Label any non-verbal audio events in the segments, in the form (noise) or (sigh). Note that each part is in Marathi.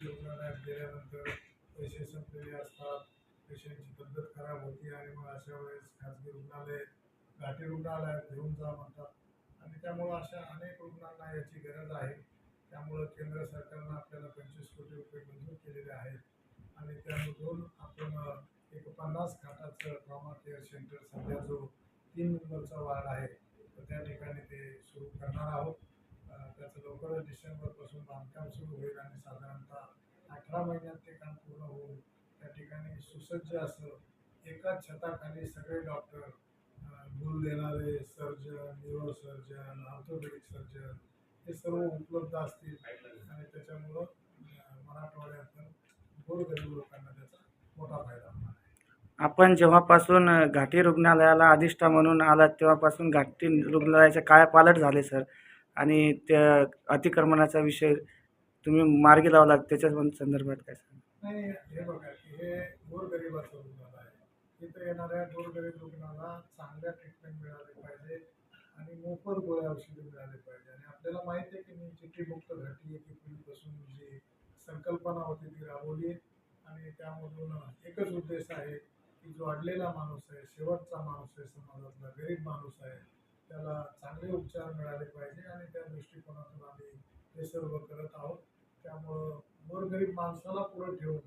रुग्णालयात गेल्यानंतर पैसे संपलेले असतात पेशंटची पद्धत खराब होती आणि मग अशा वेळेस खाजगी रुग्णालय घाटी रुग्णालयात घेऊन जा म्हणतात आणि त्यामुळं अशा अनेक रुग्णांना याची गरज आहे त्यामुळं केंद्र सरकारनं आपल्याला पंचवीस कोटी रुपये मंजूर केलेले आहेत. आणि त्यामधून आपण एक पन्नास खाटाचं ट्रॉमा केअर सेंटर सध्या जो तीन नंबरचा वार्ड आहे तर त्या ठिकाणी ते सुरू करणार आहोत. त्याचं लवकरच डिसेंबरपासून बांधकाम सुरू होईल आणि साधारणतः अठरा महिन्यात ते काम पूर्ण होऊन त्या ठिकाणी सुसज्ज असं एकाच छताखाली सगळे डॉक्टर भूल देणारे surgeon neuro surgeon orthopaedic surgeon हे सर्व उपलब्ध असतील. आणि त्याच्यामुळं मराठवाड्यात गोरगरीब लोकांना त्याचा मोठा फायदा होणार आहे. आपण जेव्हापासून घाटी रुग्णालयाला अधिष्ठा म्हणून आलात तेव्हापासून घाटी रुग्णालयाचे काय पालट झाले सर. आणि त्या अतिक्रमणाचा विषय तुम्ही मार्गी लावला त्याच्या संदर्भात काय सांगा नाही हे बघा की हे गोरगरिबाचं रुग्णालय आहे. इथं येणाऱ्या गोरगरीब रुग्णाला चांगल्या ट्रीटमेंट मिळाली पाहिजे आणि मोफत गोळ्या औषधे मिळाली पाहिजे. आणि आपल्याला माहिती आहे की मी चिठ्ठीमुक्त घाटी एकीकडून जी संकल्पना होती ती राबवली आणि त्यामधून एकच उद्देश आहे की जो अडलेला माणूस आहे शेवटचा माणूस आहे समाजातला गरीब माणूस आहे त्याला चांगले उपचार मिळाले पाहिजे आणि त्या दृष्टिकोनातून आम्ही हे सर्व करत आहोत. त्यामुळं गोरगरीब माणसाला पुढे ठेवून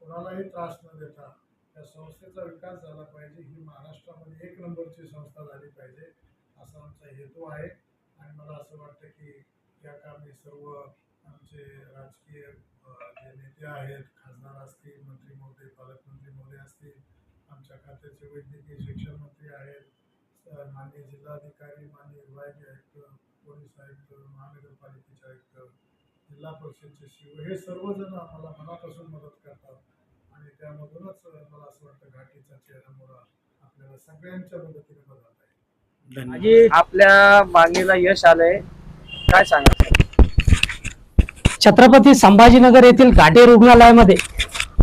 कोणालाही त्रास न देता त्या संस्थेचा विकास झाला पाहिजे. ही महाराष्ट्रामध्ये एक नंबरची संस्था झाली पाहिजे असा आमचा हेतू आहे. आणि मला असं वाटतं की या कामी सर्व आमचे राजकीय जे नेते आहेत खासदार असतील मंत्री महोदय पालकमंत्री महोदय असतील आमच्या खात्याचे वैद्यकीय शिक्षण मंत्री आहेत अ, माननीय जिल्हाधिकारी माननीय विभागीय आयुक्त पोलीस आयुक्त महानगरपालिकेचे आयुक्त जिल्हा परिषदचे शिव हे सर्वजण आम्हाला मनापासून मदत करतात. आणि त्यामधूनच मला असं वाटतं घाटीचा चेहरा मोरा आपल्याला सगळ्यांच्या मदतीने धन्यवाद. आजी आपल्या मागणीला यश आलंय. काय सांगा छत्रपती संभाजीनगर येथील घाटे रुग्णालयामध्ये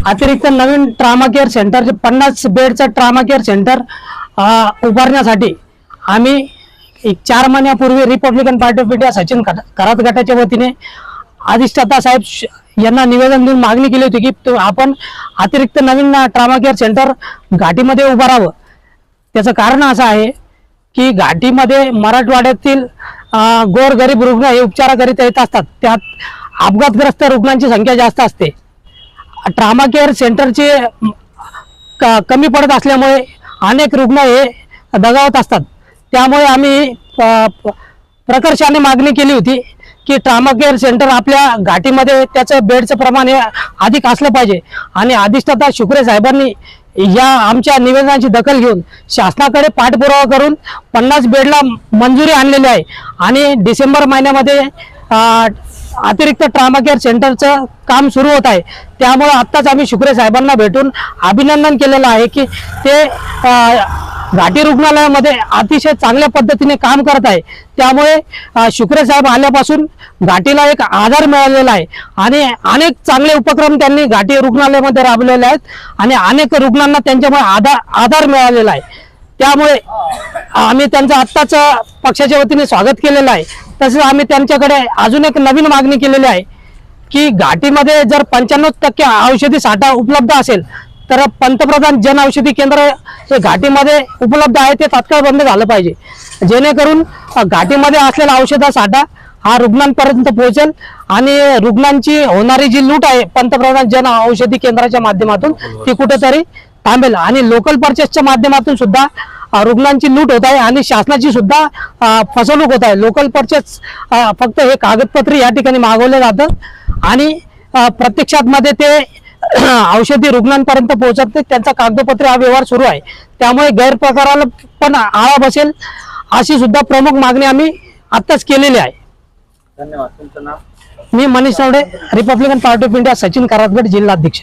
अतिरिक्त नवीन ट्रामा केअर सेंटर पन्नास बेडचं ट्रामा केअर सेंटर उभारण्यासाठी आम्ही एक चार महिन्यापूर्वी Republican Party of India Sachin Kharat गटाच्या वतीने अधिष्ठाता साहेब श- यांना निवेदन देऊन मागणी केली होती की तो- आपण अतिरिक्त नवीन ट्रामा केअर सेंटर घाटीमध्ये उभारावं. त्याचं कारण असं आहे की घाटीमध्ये मराठवाड्यातील गोरगरीब रुग्ण हे उपचाराकरिता येत असतात. त्यात अपघातग्रस्त रुग्णांची संख्या जास्त असते. ट्रामा केअर सेंटरचे क- कमी पडत असल्यामुळे अनेक रुग्ण हे दगावत असतात. त्यामुळे आम्ही प- प- प्रकर्षाने मागणी केली होती की ट्रामा केअर सेंटर आपल्या घाटीमध्ये त्याचं बेडचं प्रमाण हे अधिक असलं पाहिजे. आणि अधिष्ठाता शुक्रे साहेबांनी या आमच्या निवेदनाची दखल घेऊन शासनाकडे पाठपुरावा करून पन्नास बेडला मंजुरी आणलेली आहे. आणि डिसेंबर महिन्यामध्ये अतिरिक्त ट्रामा केअर सेंटरचं काम सुरू होत आहे. त्यामुळे आत्ताच आम्ही शुक्रे साहेबांना भेटून अभिनंदन केलेलं आहे की ते घाटी रुग्णालयामध्ये अतिशय चांगल्या पद्धतीने काम करत आहे. त्यामुळे शुक्रे साहेब आल्यापासून घाटीला एक आधार मिळालेला आहे. आणि अनेक चांगले उपक्रम त्यांनी घाटी रुग्णालयामध्ये राबवलेले आहेत. आणि अनेक रुग्णांना त्यांच्यामुळे आधार आधार मिळालेला आहे. त्यामुळे आम्ही त्यांचं आत्ताच पक्षाच्या वतीने स्वागत केलेलं आहे. तसेच आम्ही त्यांच्याकडे अजून एक नवीन मागणी केलेली आहे की घाटीमध्ये जर पंच्याण्णव टक्के औषधी साठा उपलब्ध असेल तर पंतप्रधान जन औषधी केंद्र हे घाटीमध्ये उपलब्ध आहे ते तात्काळ बंद झालं पाहिजे. जेणेकरून घाटीमध्ये असलेला औषधा साठा हा रुग्णांपर्यंत पोहोचेल आणि रुग्णांची होणारी जी लूट आहे पंतप्रधान जन औषधी केंद्राच्या माध्यमातून ती कुठेतरी थांबेल आणि लोकल परचेसच्या माध्यमातून सुद्धा रुग्णांची लूट होत आहे आणि शासनाची सुद्धा फसवणूक होत आहे. लोकल परचेस फक्त हे कागदपत्र या ठिकाणी मागवलं जातं. आणि प्रत्यक्षात मध्ये ते (clears throat) औषधी रुग्णांपर्यंत पोहोचत नाही त्यांचा कागदपत्र हा व्यवहार सुरू आहे. त्यामुळे गैरप्रकाराला पण आळा बसेल अशी सुद्धा प्रमुख मागणी आम्ही आत्ताच केलेली आहे. धन्यवाद. तुमचं नाव? मी Manish Tawde Republican Party of India Sachin करातगड जिल्हाध्यक्ष.